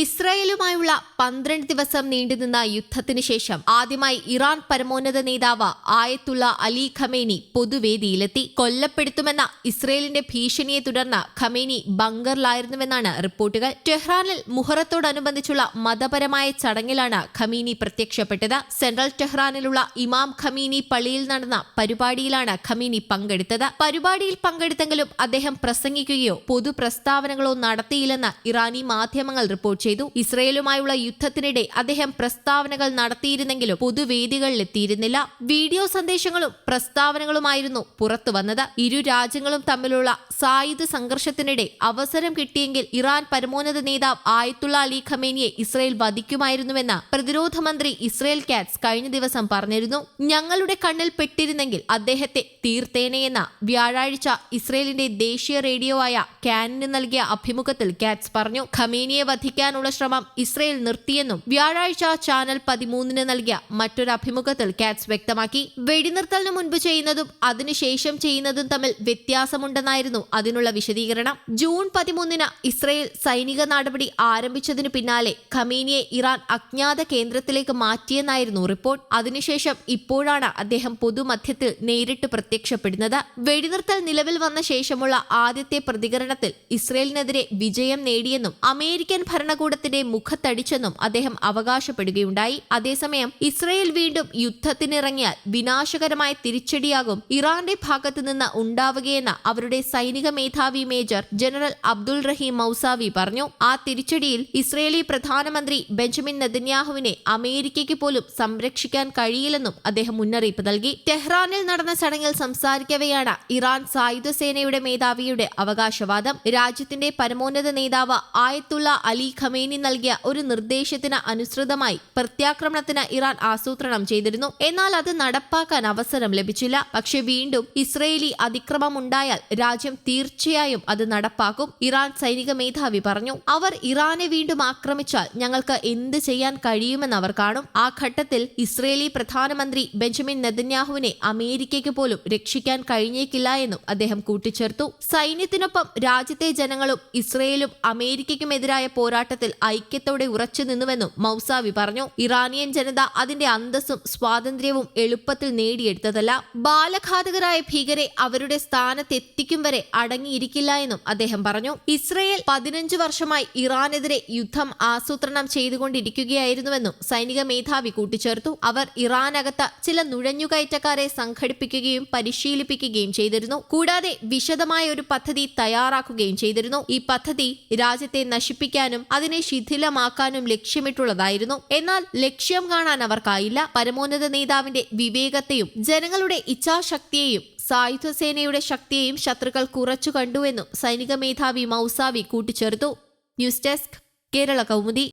ഇസ്രായേലുമായുള്ള പന്ത്രണ്ട് ദിവസം നീണ്ടുനിന്ന യുദ്ധത്തിന് ശേഷം ആദ്യമായി ഇറാൻ പരമോന്നത നേതാവ് ആയത്തുള്ള അലി ഖമേനി പൊതുവേദിയിലെത്തി. കൊല്ലപ്പെടുത്തുമെന്ന ഇസ്രയേലിന്റെ ഭീഷണിയെ തുടർന്ന് ഖമേനി ബങ്കറിലായിരുന്നുവെന്നാണ് റിപ്പോർട്ടുകൾ. ടെഹ്റാനിൽ മുഹറത്തോടനുബന്ധിച്ചുള്ള മതപരമായ ചടങ്ങിലാണ് ഖമീനി പ്രത്യക്ഷപ്പെട്ടത്. സെൻട്രൽ ടെഹ്റാനിലുള്ള ഇമാം ഖമീനി പള്ളിയിൽ നടന്ന പരിപാടിയിലാണ് ഖമീനി പങ്കെടുത്തത്. പരിപാടിയിൽ പങ്കെടുത്തെങ്കിലും അദ്ദേഹം പ്രസംഗിക്കുകയോ പൊതുപ്രസ്താവനകളോ നടത്തിയില്ലെന്ന് ഇറാനി മാധ്യമങ്ങൾ റിപ്പോർട്ട് ചെയ്തു. ഇസ്രയേലുമായുള്ള യുദ്ധത്തിനിടെ അദ്ദേഹം പ്രസ്താവനകൾ നടത്തിയിരുന്നെങ്കിലും പൊതുവേദികളിൽ എത്തിയിരുന്നില്ല വീഡിയോ സന്ദേശങ്ങളും പ്രസ്താവനകളുമായിരുന്നു പുറത്തു പുറത്തുവന്നത്. ഇരു രാജ്യങ്ങളും തമ്മിലുള്ള സായുധ സംഘർഷത്തിനിടെ അവസരം കിട്ടിയെങ്കിൽ ഇറാൻ പരമോന്നത നേതാവ് ആയത്തുള്ള അലി ഖമേനിയെ ഇസ്രയേൽ വധിക്കുമായിരുന്നുവെന്ന് പ്രതിരോധ മന്ത്രി ഇസ്രയേൽ കാറ്റ്സ് കഴിഞ്ഞ ദിവസം പറഞ്ഞിരുന്നു. ഞങ്ങളുടെ കണ്ണിൽ പെട്ടിരുന്നെങ്കിൽ അദ്ദേഹത്തെ തീർത്തേനെയെന്ന വ്യാഴാഴ്ച ഇസ്രയേലിന്റെ ദേശീയ റേഡിയോ ആയ കാനിന് നൽകിയ അഭിമുഖത്തിൽ കാറ്റ്സ് പറഞ്ഞു. ഖമേനിയെ വധിക്കാനുള്ള ശ്രമം ഇസ്രയേൽ നിർത്തിയെന്നും വ്യാഴാഴ്ച ചാനൽ പതിമൂന്നിന് നൽകിയ മറ്റൊരു അഭിമുഖത്തിൽ കാറ്റ്സ് വ്യക്തമാക്കി. വെടിനിർത്തലിന് മുൻപ് ചെയ്യുന്നതും അതിനുശേഷം ചെയ്യുന്നതും തമ്മിൽ വ്യത്യാസമുണ്ടെന്നായിരുന്നു അതിനുള്ള വിശദീകരണം. ജൂൺ പതിമൂന്നിന് ഇസ്രയേൽ സൈനിക നടപടി ആരംഭിച്ചതിനു പിന്നാലെ ഖമീനിയെ ഇറാൻ അജ്ഞാത കേന്ദ്രത്തിലേക്ക് മാറ്റിയെന്നായിരുന്നു റിപ്പോർട്ട്. അതിനുശേഷം ഇപ്പോഴാണ് അദ്ദേഹം പൊതുമധ്യത്തിൽ നേരിട്ട് പ്രത്യക്ഷപ്പെടുന്നത്. വെടിനിർത്തൽ നിലവിൽ വന്ന ശേഷമുള്ള ആദ്യത്തെ പ്രതികരണത്തിൽ ഇസ്രയേലിനെതിരെ വിജയം നേടിയെന്നും അമേരിക്കൻ ഭരണകൂടത്തിന്റെ മുഖത്തടിച്ചെന്നും അദ്ദേഹം അവകാശപ്പെടുകയുണ്ടായി. അതേസമയം ഇസ്രയേൽ വീണ്ടും യുദ്ധത്തിനിറങ്ങിയാൽ വിനാശകരമായ തിരിച്ചടിയാകും ഇറാന്റെ ഭാഗത്തു നിന്ന് ഉണ്ടാവുകയെന്ന് അവരുടെ സൈനിക മേധാവി major general Abdul Rahim Mousavi പറഞ്ഞു. ആ തിരിച്ചടിയിൽ ഇസ്രയേലി പ്രധാനമന്ത്രി ബെഞ്ചമിൻ നെതന്യാഹുവിനെ അമേരിക്കയ്ക്ക് പോലും സംരക്ഷിക്കാൻ കഴിയില്ലെന്നും അദ്ദേഹം മുന്നറിയിപ്പ് നൽകി. ടെഹ്റാനിൽ നടന്ന ചടങ്ങിൽ സംസാരിക്കവെയാണ് ഇറാൻ സായുധ സേനയുടെ മേധാവിയുടെ അവകാശവാദം. രാജ്യത്തിന്റെ പരമോന്നത നേതാവ് ആയത്തുള്ള അലി ഖമേനി നൽകിയ ഒരു നിർദ്ദേശത്തിന് അനുസൃതമായി പ്രത്യാക്രമണത്തിന് ഇറാൻ ആസൂത്രണം ചെയ്തിരുന്നു. എന്നാൽ അത് നടപ്പാക്കാൻ അവസരം ലഭിച്ചില്ല. പക്ഷെ വീണ്ടും ഇസ്രയേലി അതിക്രമമുണ്ടായാൽ രാജ്യം തീർച്ചയായും അത് നടപ്പാക്കും ഇറാൻ സൈനിക മേധാവി പറഞ്ഞു. അവർ ഇറാനെ വീണ്ടും ആക്രമിച്ചാൽ ഞങ്ങൾക്ക് എന്ത് ചെയ്യാൻ കഴിയുമെന്ന് അവർ കാണും. ആ ഘട്ടത്തിൽ ഇസ്രയേലി പ്രധാനമന്ത്രി ബെഞ്ചമിൻ നെതന്യാഹുവിനെ അമേരിക്കയ്ക്ക് പോലും രക്ഷിക്കാൻ കഴിഞ്ഞേക്കില്ല എന്നും അദ്ദേഹം കൂട്ടിച്ചേർത്തു. സൈന്യത്തിനൊപ്പം രാജ്യത്തെ ജനങ്ങളും ഇസ്രയേലും അമേരിക്കയ്ക്കുമെതിരായ പോരാട്ടത്തിൽ ഐക്യത്തോടെ ഉറച്ചു നിന്നുവെന്നും മൗസാവി പറഞ്ഞു. ഇറാനിയൻ ജനത അതിന്റെ അന്തസ്സും സ്വാതന്ത്ര്യവും എളുപ്പത്തിൽ നേടിയെടുത്തതല്ല. ബാലഘാതകരായ ഭീകരെ അവരുടെ സ്ഥാനത്തെത്തിക്കും വരെ അടങ്ങിയിരിക്കില്ല എന്നും അദ്ദേഹം പറഞ്ഞു. ഇസ്രയേൽ പതിനഞ്ചു വർഷമായി ഇറാനെതിരെ യുദ്ധം ആസൂത്രണം ചെയ്തുകൊണ്ടിരിക്കുകയായിരുന്നുവെന്നും സൈനിക മേധാവി കൂട്ടിച്ചേർത്തു. അവർ ഇറാനകത്ത് ചില നുഴഞ്ഞുകയറ്റക്കാരെ സംഘടിപ്പിക്കുകയും പരിശീലിപ്പിക്കുകയും ചെയ്തിരുന്നു. കൂടാതെ വിശദമായ ഒരു പദ്ധതി തയ്യാറാക്കുകയും ചെയ്തിരുന്നു. ഈ പദ്ധതി രാജ്യത്തെ നശിപ്പിക്കാനും അതിനെ ശിഥിലമാക്കാനും ലക്ഷ്യമിട്ടുള്ളതായിരുന്നു. എന്നാൽ ലക്ഷ്യം കാണാൻ അവർക്കായില്ല. പരമോന്നത നേതാവിന്റെ വിവേകത്തെയും ജനങ്ങളുടെ ഇച്ഛാശക്തിയെയും സായുധ സേനയുടെ ശക്തിയെയും ശത്രുക്കൾ കുറച്ചു കണ്ടുവെന്നും സൈനിക മേധാവി മൗസാവി കൂട്ടിച്ചേർത്തു. News desk Kerala Kaumudi.